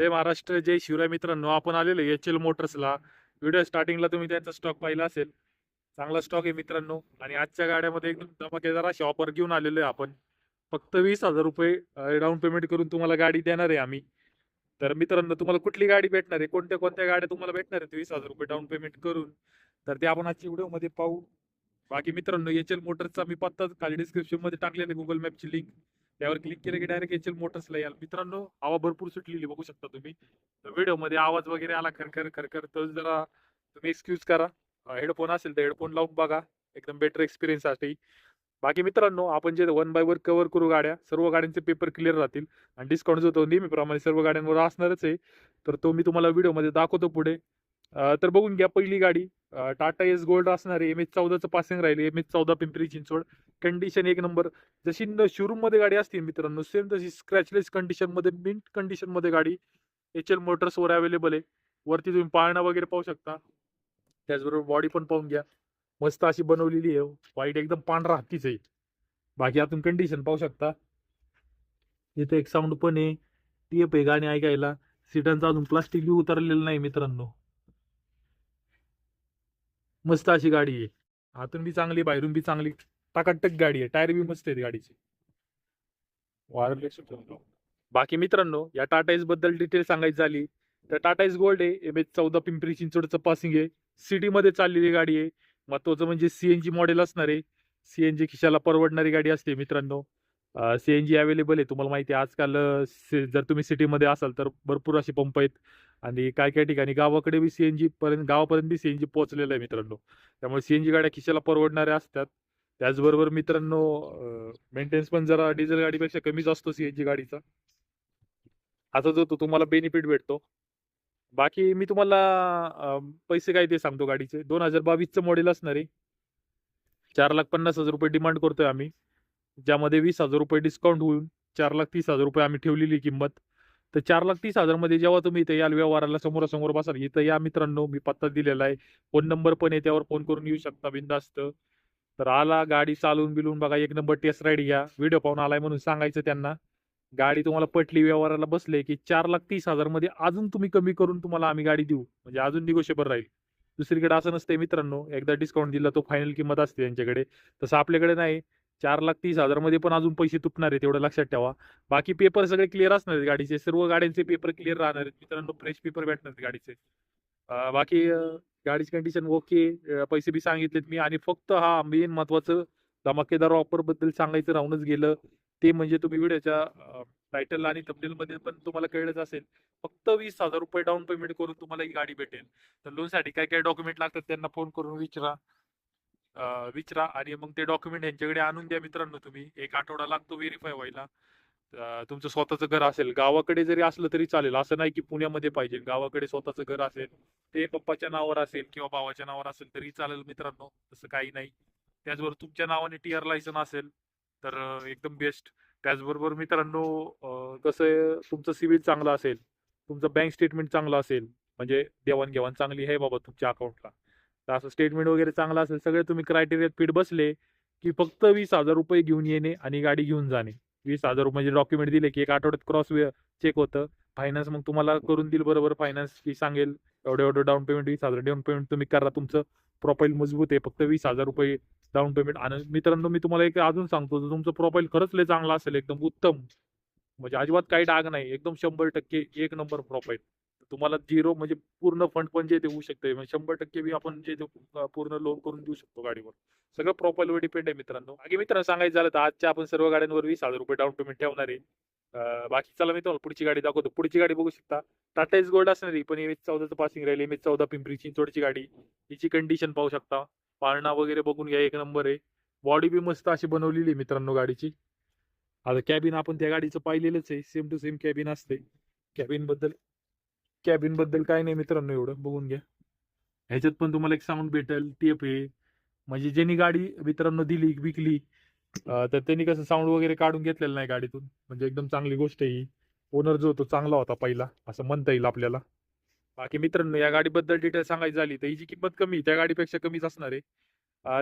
जय महाराष्ट्र जय शिवराय मित्रांनो. आपण आलेलो एच एल मोटर्सला व्हिडिओ स्टार्टिंगला तुम्ही त्यांचा स्टॉक पाहिला असेल. चांगला स्टॉक आहे मित्रांनो. आणि आजच्या गाड्यामध्ये एकदम धमाकेदार अशी ऑफर घेऊन आलेलो आहे आपण. फक्त वीस हजार रुपये डाऊन पेमेंट करून तुम्हाला गाडी देणार आहे आम्ही. तर मित्रांनो तुम्हाला कुठली गाडी भेटणार आहे? कोणत्या कोणत्या गाड्या तुम्हाला भेटणार आहेत? वीस हजार रुपये डाऊन पेमेंट करून. तर ते आपण आजच्या व्हिडिओमध्ये पाहू. बाकी मित्रांनो एच एल मोटर्सचा मी पत्ता खाली डिस्क्रिप्शनमध्ये आहे गुगल मॅपची लिंक त्यावर क्लिक केलं की डायरेक्ट एच एल मोटर्सला याल. मित्रांनो हवा भरपूर सुटलेली बघू शकता तुम्ही. व्हिडिओमध्ये आवाज वगैरे आला खरखर खरखर तर जरा तुम्ही एक्सक्यूज करा. हेडफोन असेल तर हेडफोन लावून बघा. एकदम बेटर एक्सपिरियन्ससाठी बाकी मित्रांनो आपण जे वन बाय वर कव्हर करू गाड्या सर्व गाड्यांचे पेपर क्लिअर राहतील. आणि डिस्काउंट जो तो नेहमीप्रमाणे सर्व गाड्यांवर असणारच आहे. तर तो मी तुम्हाला व्हिडिओमध्ये दाखवतो पुढे. तर बघून घ्या पहिली गाडी. टाटा एस गोल्ड असणार आहे. एम एच चौदाचं पासिंग राहिले एम एच चौदा पिंपरी चिंचवड. कंडिशन एक नंबर जशी शोरूममध्ये गाडी असतील मित्रांनो सेम तशी स्क्रॅचलेस कंडिशनमध्ये मिंट कंडिशनमध्ये गाडी एच एल मोटर्स वर अवेलेबल आहे. वरती तुम्ही पाळणा वगैरे पाहू शकता. त्याचबरोबर बॉडी पण पाहून घ्या. मस्त अशी बनवलेली आहे. व्हाईट एकदम पांढरा हत्तीच आहे. बाकी आपण कंडिशन पाहू शकता. इथे एक साऊंड पण आहे. टीएप आहे गाणी ऐकायला. सीटांचा अजून प्लास्टिक बी उतरलेलं नाही मित्रांनो. मस्त अशी गाडी आहे. आतून बी चांगली बाहेरून बी चांगली टाकाटक गाडी आहे. टायर बी मस्त आहेत गाडीचे. वायरलेस बाकी मित्रांनो या टाटा एसबद्दल डिटेल सांगायची झाली तर टाटा एस गोल्ड आहे एम एच चौदा पिंपरी चिंचवडचं पासिंग आहे. सिटी मध्ये चाललेली गाडी आहे. महत्वाचं म्हणजे सीएनजी मॉडेल असणार आहे सीएनजी खिशाला परवडणारी गाडी असते मित्रांनो. सीएनजी अवेलेबल आहे. तुम्हाला माहिती आहे आजकाल जर तुम्ही सिटीमध्ये असाल तर भरपूर असे पंप आहेत. आणि काय काय ठिकाणी गावाकडे बी सीएनजी पर्यंत गावापर्यंत बी सीएनजी पोहोचलेलं आहे मित्रांनो. त्यामुळे सीएनजी गाड्या खिशाला परवडणाऱ्या असतात. त्याचबरोबर मित्रांनो मेंटेनन्स पण जरा डिझेल गाडीपेक्षा कमीच असतो सीएनजी गाडीचा. आता जो तो तुम्हाला बेनिफिट भेटतो. बाकी मी तुम्हाला पैसे काय ते सांगतो गाडीचे. दोन हजार बावीसचं मॉडेल असणार आहे. चार लाख पन्नास हजार रुपये डिमांड करतोय आम्ही. ज्यामध्ये वीस हजार रुपये डिस्काउंट होऊन चार लाख तीस हजार रुपये आम्ही ठेवलेली किंमत. तर चार लाख तीस हजारमध्ये जेव्हा तुम्ही इथे याल व्यवहाराला समोरासमोर बसाल इथं या मित्रांनो मी पत्ता दिलेला आहे. फोन नंबर पण आहे त्यावर फोन करून येऊ शकता बिंदास्त तर आला गाडी चालवून बिलून बघा एक नंबर टेस्ट राईड घ्या. व्हिडिओ पाहून आलाय म्हणून सांगायचं त्यांना. गाडी तुम्हाला पटली व्यवहाराला बसले की चार लाख तीस हजारमध्ये अजून तुम्ही कमी करून तुम्हाला आम्ही गाडी देऊ. म्हणजे अजून निगोशिएबल राहील. दुसरीकडे असं नसतंय मित्रांनो एकदा डिस्काउंट दिला तो फायनल किंमत असते त्यांच्याकडे. तसं आपल्याकडे नाही. चार लाख तीस हजारमध्ये पण अजून पैसे तुटणार आहेत तेवढं लक्षात ठेवा. बाकी पेपर सगळे क्लिअर असणार आहेत गाडीचे. सर्व गाड्यांचे पेपर क्लिअर राहणार आहेत. मित्रांनो फ्रेश पेपर भेटणार आहेत गाडीचे. बाकी गाडीची कंडिशन ओके पैसे बी सांगितलेत मी. आणि फक्त हा मेन महत्वाचं धमाकेदार ऑफरबद्दल सांगायचं राहूनच गेलं. ते म्हणजे तुम्ही व्हिडिओच्या टायटल आणि thumbnail मध्ये पण तुम्हाला कळलंच असेल. फक्त वीस हजार रुपये डाऊन पेमेंट करून तुम्हाला ही गाडी भेटेल. तर लोनसाठी काय काय डॉक्युमेंट लागतात त्यांना फोन करून विचारा. विचारा आणि मग ते डॉक्युमेंट यांच्याकडे आणून द्या मित्रांनो तुम्ही. एक आठवडा लागतो व्हेरीफाय व्हायला. तुमचं स्वतःचं घर असेल गावाकडे जरी असलं तरी चालेल. असं नाही की पुण्यामध्ये पाहिजे. गावाकडे स्वतःचं घर असेल ते पप्पाच्या नावावर असेल किंवा भावाच्या नावावर असेल तरी चालेल मित्रांनो. तसं काही नाही. त्याचबरोबर तुमच्या नावाने टी आर लायसन असेल तर एकदम बेस्ट त्याचबरोबर मित्रांनो कसं तुमचं सिबिल चांगलं असेल तुमचं बँक स्टेटमेंट चांगलं असेल म्हणजे देवाणघेवाण चांगली आहे बाबा तुमच्या अकाउंटला तर असं स्टेटमेंट वगैरे चांगलं असेल सगळे तुम्ही क्रायटेरियात फिट बसले की फक्त वीस हजार रुपये घेऊन येणे आणि गाडी घेऊन जाणे. वीस हजार रुपये म्हणजे डॉक्युमेंट दिले की एक आठवड्यात क्रॉस चेक होतं. फायनान्स मग तुम्हाला करून देईल बरोबर. फायनान्स की सांगेल. एवढं एवढं डाऊन पेमेंट वीस हजार डाऊन पेमेंट तुम्ही करा. तुमचं प्रोफाईल मजबूत आहे. फक्त वीस हजार रुपये डाऊन पेमेंट आणि मित्रांनो मी तुम्हाला एक अजून सांगतो. जर तुमचं प्रोफाईल खरंच लय चांगला असेल एकदम उत्तम म्हणजे अजिबात काही डाग नाही एकदम शंभर टक्के एक नंबर प्रोफाईल तुम्हाला झिरो म्हणजे पूर्ण फंड पण जे देऊ होऊ शकते म्हणजे शंभर टक्के बी आपण जे पूर्ण लोन करून देऊ शकतो गाडीवर. सगळं प्रोफाईलवर डिपेंड आहे मित्रांनो. बाकी मित्रांनो सांगायचं झालं तर आजच्या आपण सर्व गाड्यांवर वीस हजार रुपये डाऊन पेमेंट ठेवणार आहे. बाकी चला मी तुम्हाला पुढची गाडी दाखवतो. पुढची गाडी बघू शकता. टाटा एस गोल्ड असणार आहे पण एम एच चौदाचं पासिंग राहील. एम एच चौदा पिंपरी चिंचवडची गाडी. हिची कंडिशन पाहू शकता. पाळणा वगैरे बघून घ्या एक नंबर आहे. बॉडी बी मस्त अशी बनवलेली आहे मित्रांनो गाडीची. आता कॅबिन आपण त्या गाडीचं पाहिलेलंच आहे. सेम टू सेम कॅबिन असते. कॅबिनबद्दल कॅबिनबद्दल काय नाही मित्रांनो एवढं बघून घ्या. ह्याच्यात पण तुम्हाला एक साऊंड भेटेल टेप आहे म्हणजे ज्यांनी गाडी मित्रांनो दिली विकली तर त्यांनी कसं साऊंड वगैरे काढून घेतलेलं नाही गाडीतून. म्हणजे एकदम चांगली गोष्ट आहे ही. ओनर जो होतो चांगला होता पहिला असं म्हणता येईल आपल्याला. बाकी मित्रांनो या गाडीबद्दल डिटेल सांगायची झाली तर हिची किंमत कमी त्या गाडीपेक्षा कमीच असणार आहे.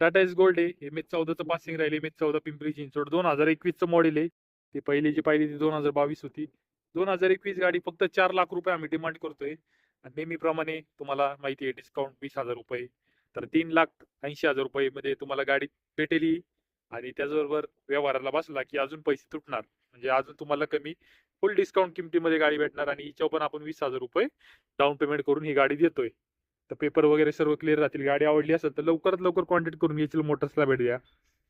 टाटा एस गोल्ड आहे एम एच चौदाचं पासिंग राहील एम एच चौदा पिंपरी चिंचवड. दोन हजार एकवीसचं मॉडेल आहे. ती पहिली जी पाहिली ती दोन हजार बावीस होती. दोन हजार एकवीस गाडी फक्त चार लाख रुपये आम्ही डिमांड करतोय. आणि नेहमीप्रमाणे तुम्हाला माहिती आहे डिस्काउंट वीस हजार रुपये. तर तीन लाख ऐंशी हजार रुपये मध्ये तुम्हाला गाडी भेटेल. ही. आणि त्याचबरोबर व्यवहाराला बसला की अजून पैसे तुटणार. म्हणजे अजून तुम्हाला कमी फुल डिस्काउंट किमतीमध्ये गाडी भेटणार आणि हिच्यावर पण आपण वीस हजार रुपये डाऊन पेमेंट करून ही गाडी देतोय. तर पेपर वगैरे सर्व क्लिअर राहतील. गाडी आवडली असेल तर लवकरात लवकर कॉन्टॅक्ट करून येथील मोटर्सला भेट द्या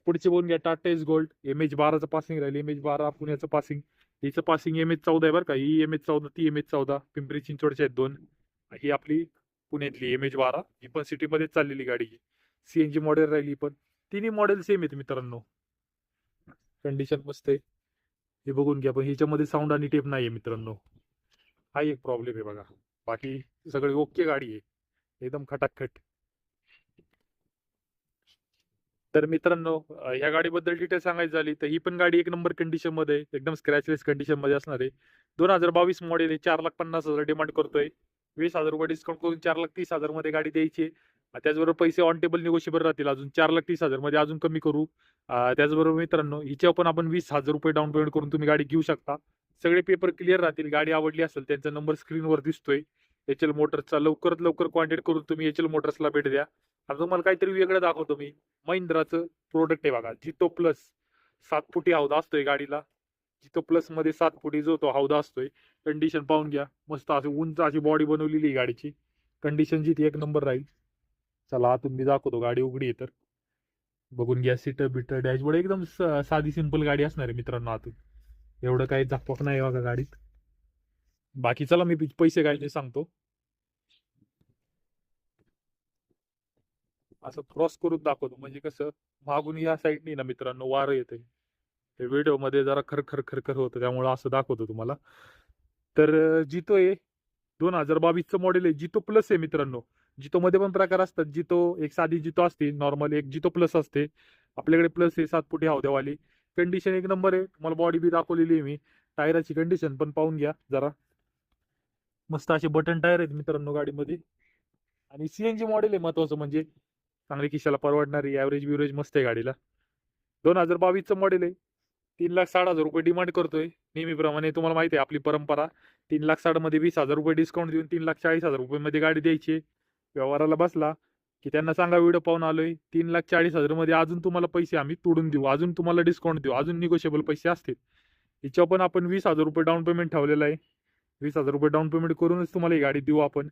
पुढचे बोलून घ्या Tata ace gold M H बाराचं passing राहील. एम एच बारा पुण्याचं पासिंग हिचं पासिंग एम एच चौदा आहे बरं का. ही एम एच चौदा ती एम एच चौदा पिंपरी चिंचवडच्या आहेत दोन. ही आपली पुण्यातली एम एच बारा. ही पण सिटीमध्येच चाललेली गाडी सी एन जी मॉडेल राहिली पण. तिन्ही मॉडेल सेम आहेत मित्रांनो. कंडिशन मस्त आहे. हे बघून घ्या पण ह्याच्यामध्ये साऊंड आणि टेप नाही आहे मित्रांनो. हा एक प्रॉब्लेम आहे बघा. बाकी सगळी ओके गाडी आहे. एकदम खटाखट. तर मित्रांनो ह्या गाडीबद्दल डिटेल सांगायची झाली तर ही पण गाडी एक नंबर कंडिशनमध्ये एकदम स्क्रॅचलेस कंडिशनमध्ये असणार आहे. दोन हजार बावीस मॉडेल आहे चार लाख पन्नास हजार डिमांड करतोय. वीस हजार रुपये डिस्काउंट करून चार लाख तीस हजारमध्ये गाडी द्यायची त्याचबरोबर पैसे ऑन टेबल निगोशिएबल राहतील अजून चार लाख तीस हजारमध्ये अजून कमी करू. त्याचबरोबर मित्रांनो हिच्यावर पण आपण वीस हजार रुपये डाऊन पेमेंट करून तुम्ही गाडी घेऊ शकता. सगळे पेपर क्लिअर राहतील गाडी आवडली असेल त्यांचा नंबर स्क्रीनवर दिसतोय. एच एल मोटर्सचा लवकरात लवकर कॉन्टॅक्ट करून तुम्ही एच एल मोटर्सला भेट द्या. आता तुम्हाला काहीतरी वेगळं दाखवतो मी. महिंद्राचं प्रोडक्ट आहे बघा जितो प्लस सात फुटी हौदा असतोय गाडीला. जितो प्लसमध्ये सात फुटी जो तो हौदा असतोय. कंडिशन पाहून घ्या. मस्त अशी उंच अशी बॉडी बनवलेली आहे गाडीची. कंडिशन जी ती एक नंबर राहील. चला आतून मी दाखवतो गाडी उघडी आहे तर. बघून घ्या सीटर बिटर डॅशबोर्ड एकदम स- साधी सिंपल गाडी असणार आहे मित्रांनो आतून. एवढं काही झाकपाक नाही बघा गाडीत. बाकी चला मी पैसे काय ते सांगतो. असं क्रॉस करून दाखवतो. म्हणजे कसं मागून या साईडनी ना मित्रांनो वारं येते ते व्हिडिओमध्ये जरा खरखर खरखर होतं त्यामुळे असं दाखवतो तुम्हाला. तर जितो आहे दोन हजार बावीसचं मॉडेल आहे. जितो प्लस आहे मित्रांनो. जितो मध्ये पण प्रकार असतात. जितो एक साधी जितो असते नॉर्मल एक जितो प्लस असते. आपल्याकडे प्लस आहे सात फुटी हौद्यावाली. कंडिशन एक नंबर आहे. तुम्हाला बॉडी बी दाखवलेली आहे मी. टायराची कंडिशन पण पाहून घ्या जरा. मस्त असे बटन टायर आहेत मित्रांनो गाडीमध्ये. आणि सीएनजी मॉडेल आहे महत्वाचं म्हणजे चांगली खिशाला परवडणारी ॲव्हरेज बिव्हरेज मस्त आहे गाडीला. दोन हजार बावीसचं मॉडेल आहे. तीन लाख साठ हजार रुपये डिमांड करतोय. नेहमीप्रमाणे तुम्हाला माहिती आहे आपली परंपरा. तीन लाख साठमध्ये वीस हजार रुपये डिस्काउंट देऊन तीन लाख चाळीस हजार रुपये मध्ये गाडी द्यायची. व्यवहाराला बसला. की त्यांना सांगा व्हिडिओ पाहून आलोय. तीन लाख चाळीस हजारमध्ये अजून तुम्हाला पैसे आम्ही तोडून देऊ. अजून तुम्हाला डिस्काउंट देऊ. अजून निगोशिएबल पैसे असतील. हिच्या पण आपण वीस हजार रुपये डाऊन पेमेंट ठेवलेलं आहे. वीस हजार रुपये डाऊन पेमेंट करूनच तुम्हाला ही गाडी देऊ आपण.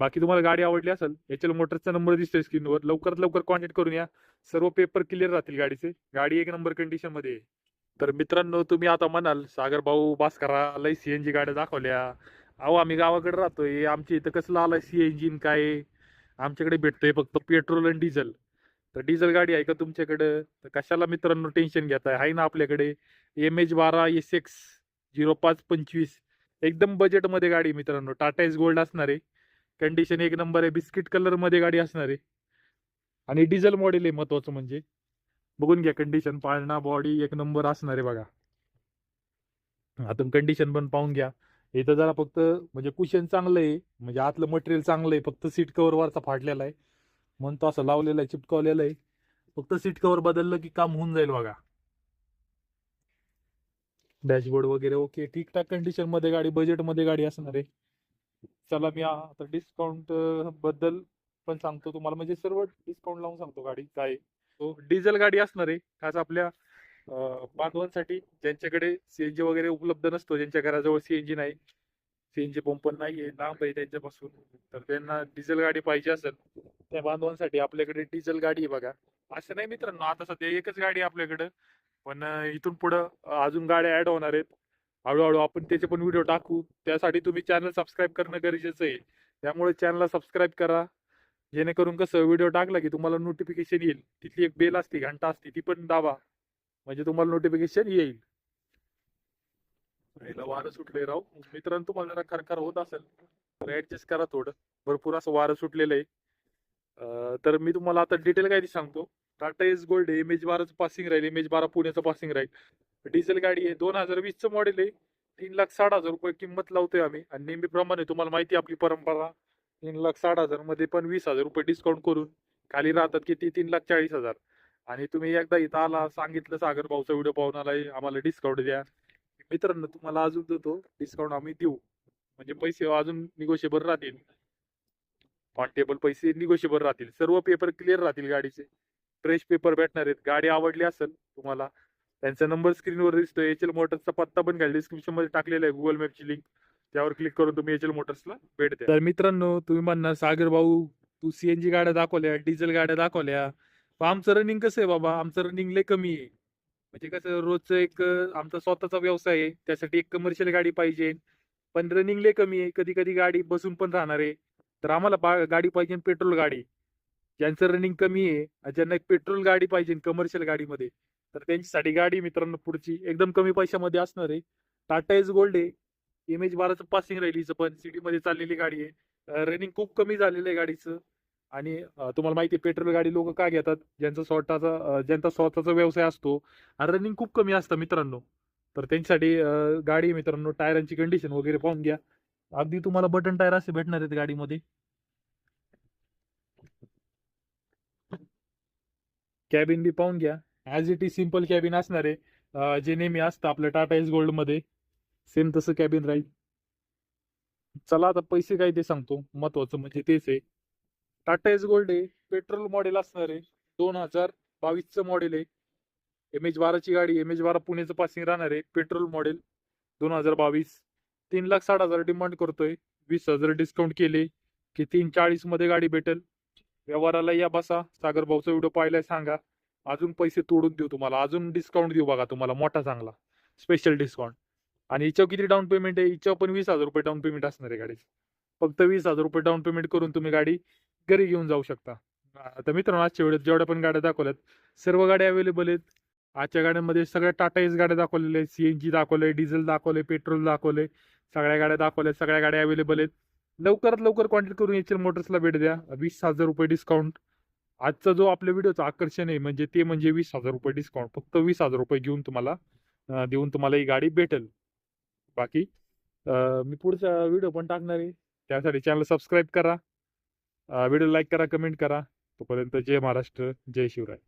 बाकी तुम्हाला गाडी आवडली असेल एच एल मोटर्सचा नंबर दिसतोय स्क्रीनवर. लवकरात लवकर कॉन्टॅक्ट करून या. सर्व पेपर क्लिअर राहतील गाडीचे. गाडी एक नंबर कंडिशनमध्ये आहे. तर मित्रांनो तुम्ही आता म्हणाल सागर भाऊ बास करा लय सीएनजी गाड्या दाखवल्या. अहो आम्ही गावाकडे राहतोय. आमच्या इथं कसलं आलाय सीएनजी काय? आमच्याकडे भेटतोय फक्त पेट्रोल आणि डिझेल तर डिझेल गाडी आहे का तुमच्याकडं? तर कशाला मित्रांनो टेन्शन घेताय? आहे ना आपल्याकडे एम एच बारा एस एक्स झिरो पाच पंचवीस. एकदम बजेटमध्ये गाडी आहे मित्रांनो. टाटा एस गोल्ड असणार आहे. कंडिशन एक नंबर आहे बिस्किट कलरमध्ये गाडी असणार आहे. आणि डिझेल मॉडेल आहे महत्वाचं म्हणजे. बघून घ्या कंडिशन पाळणा बॉडी एक नंबर असणार आहे बघा. आता कंडिशन पण पाहून घ्या. इथं जरा फक्त म्हणजे कुशन चांगलं आहे म्हणजे आतलं मटेरियल चांगलं आहे फक्त सीट कव्हर वरचा फाटलेला आहे. म्हणतो असं लावलेला आहे चिपकवलेलं आहे. फक्त सीट कव्हर बदललं की काम होऊन जाईल बघा. डॅशबोर्ड वगैरे ओके ठीकठाक कंडिशनमध्ये गाडी बजेटमध्ये गाडी असणार आहे. चला मी आता डिस्काउंटबद्दल पण सांगतो तुम्हाला. म्हणजे सर्व डिस्काउंट लावून सांगतो गाडी काय डिझेल गाडी असणार आहे. खास आपल्या बांधवांसाठी ज्यांच्याकडे सीएनजी वगैरे उपलब्ध नसतो ज्यांच्या घराजवळ सीएनजी नाही. सीएनजी पंप नाही नाहीये लांब आहे त्यांच्यापासून. तर त्यांना डिझेल गाडी पाहिजे असेल त्या बांधवांसाठी आपल्याकडे डिझेल गाडी आहे बघा. असं नाही मित्रांनो आता सध्या एकच गाडी आहे आपल्याकडं. पण इथून पुढं अजून गाड्या ऍड होणार आहेत. हळूहळू आपण त्याचे पण व्हिडिओ टाकू. त्यासाठी तुम्ही चॅनल सबस्क्राईब करणं गरजेचं आहे. त्यामुळे चॅनलला सबस्क्राईब करा. जेणेकरून कसं व्हिडिओ टाकला की तुम्हाला नोटिफिकेशन येईल. तिथली एक बेल असते घंटा असते ती पण दाबा. म्हणजे तुम्हाला नोटिफिकेशन येईल. वारं सुटले राव. मित्रांनो तुम्हाला जरा खरखर होत असेल तर ऍडजस्ट करा थोडं. भरपूर असं वारं सुटलेलं आहे. तर मी तुम्हाला आता डिटेल काय ती सांगतो. Tata ace gold M H बाराचं passing राहील. एम एच बारा पुण्याचं पासिंग राहील. डिझेल गाडी आहे. दोन हजार वीसचं मॉडेल आहे. तीन लाख साठ हजार रुपये किंमत लावतोय आम्ही. आणि नेहमीप्रमाणे तुम्हाला माहिती आहे आपली परंपरा. तीन लाख साठ हजारमध्ये पण वीस हजार रुपये डिस्काउंट करून खाली राहतात किती? तीन लाख चाळीस हजार. आणि तुम्ही एकदा इथं आला सांगितलं सागर भाऊचा व्हिडिओ पाहून आम्हाला डिस्काउंट द्या. मित्रांनो तुम्हाला अजून देतो. डिस्काउंट आम्ही देऊ. म्हणजे पैसे अजून निगोशिएबल राहतील. ऑन टेबल पैसे निगोशिएबल राहतील. सर्व पेपर क्लिअर राहतील गाडीचे. फ्रेश पेपर भेटणार आहेत. गाडी आवडली असेल तुम्हाला त्यांचा नंबर स्क्रीनवर दिसतोय. एच एल मोटर्सचा पत्ता पण खाली डिस्क्रिप्शनमध्ये टाकलेला आहे गुगल मॅपची लिंक त्यावर क्लिक करून तुम्ही एच एल मोटर्सला भेट द्या. तर मित्रांनो तुम्ही म्हणणार सागर भाऊ तू सीएनजी गाड्या दाखवल्या डिझेल गाड्या दाखवल्या. पण आमचं रनिंग कसं आहे बाबा? आमचं रनिंग लय कमी आहे. म्हणजे कसं रोजचं एक आमचा स्वतःचा व्यवसाय आहे. त्यासाठी एक कमर्शियल गाडी पाहिजे. पण रनिंग लय कमी आहे. कधी कधी गाडी बसून पण राहणार आहे. तर आम्हाला गाडी पाहिजे पेट्रोल गाडी. ज्यांचं रनिंग कमी आहे ज्यांना एक पेट्रोल गाडी पाहिजे कमर्शियल गाडीमध्ये तर त्यांच्यासाठी गाडी मित्रांनो पुढची. एकदम कमी पैशामध्ये असणार आहे. टाटा एस गोल्ड आहे. इमेज बाराचं पासिंग राहील हिचं पण. सिटीमध्ये चाललेली गाडी आहे. रनिंग खूप कमी झालेलं आहे गाडीचं. आणि तुम्हाला माहिती आहे पेट्रोल गाडी लोक का घेतात? ज्यांचा स्वतःचा ज्यांचा स्वतःचा व्यवसाय असतो. आणि रनिंग खूप कमी असतं मित्रांनो. तर त्यांच्यासाठी गाडी आहे मित्रांनो. टायरांची कंडिशन वगैरे पाहून घ्या. अगदी तुम्हाला बटन टायर असे भेटणार आहेत गाडीमध्ये. कॅबिन बी पाहून घ्या. As it is simple cabin असणार आहे. जे नेहमी असतं आपल्या टाटा एस गोल्डमध्ये. सेम तसं कॅबिन राहील. चला आता पैसे काय ते सांगतो. महत्वाचं म्हणजे तेच आहे. टाटा एस गोल्ड आहे. पेट्रोल मॉडेल असणार आहे. दोन हजार बावीसचं मॉडेल आहे. एम एच बाराची गाडी एम एच बारा पुणेचं पासिंग राहणार आहे. पेट्रोल मॉडेल दोन हजार बावीस. तीन लाख साठ हजार डिमांड करतोय. वीस हजार डिस्काउंट केले. की तीन चाळीसमध्ये गाडी भेटेल. व्यवहाराला या बसा. सागर भाऊचा व्हिडिओ पाहिलाय सांगा. अजून पैसे तोडून देऊ तुम्हाला. अजून डिस्काउंट देऊ बघा तुम्हाला मोठा चांगला. स्पेशल डिस्काउंट आणि हिच्यावर किती डाऊन पेमेंट आहे? याच्यावर पण वीस हजार रुपये डाऊन पेमेंट असणार आहे गाडीचं. फक्त वीस हजार रुपये डाऊन पेमेंट करून तुम्ही गाडी घरी घेऊन जाऊ शकता. आता मित्रांनो आजच्या वेळेत जेवढ्या पण गाड्या दाखवल्यात सर्व गाड्या अवेलेबल आहेत. आजच्या गाड्यांमध्ये सगळ्या टाटा एस गाड्या दाखवलेल्या आहेत. सी एन जी दाखवले डिझेल दाखवले पेट्रोल दाखवलंय. सगळ्या गाड्या दाखवल्यात सगळ्या गाड्या अवेलेबल आहेत. लवकरात लवकर कॉन्टॅक्ट करून एच एल मोटर्सला भेट द्या. वीस हजार रुपये डिस्काउंट आजचा जो आपल्या व्हिडिओचं आकर्षण आहे म्हणजे ते म्हणजे वीस हजार रुपये डिस्काउंट फक्त वीस हजार रुपये घेऊन तुम्हाला देऊन तुम्हाला ही गाडी भेटेल. बाकी मी पुढचा व्हिडिओ पण टाकणार आहे. त्यासाठी चॅनल सबस्क्राईब करा. व्हिडिओ लाईक करा कमेंट करा. तोपर्यंत जय महाराष्ट्र जय शिवराय.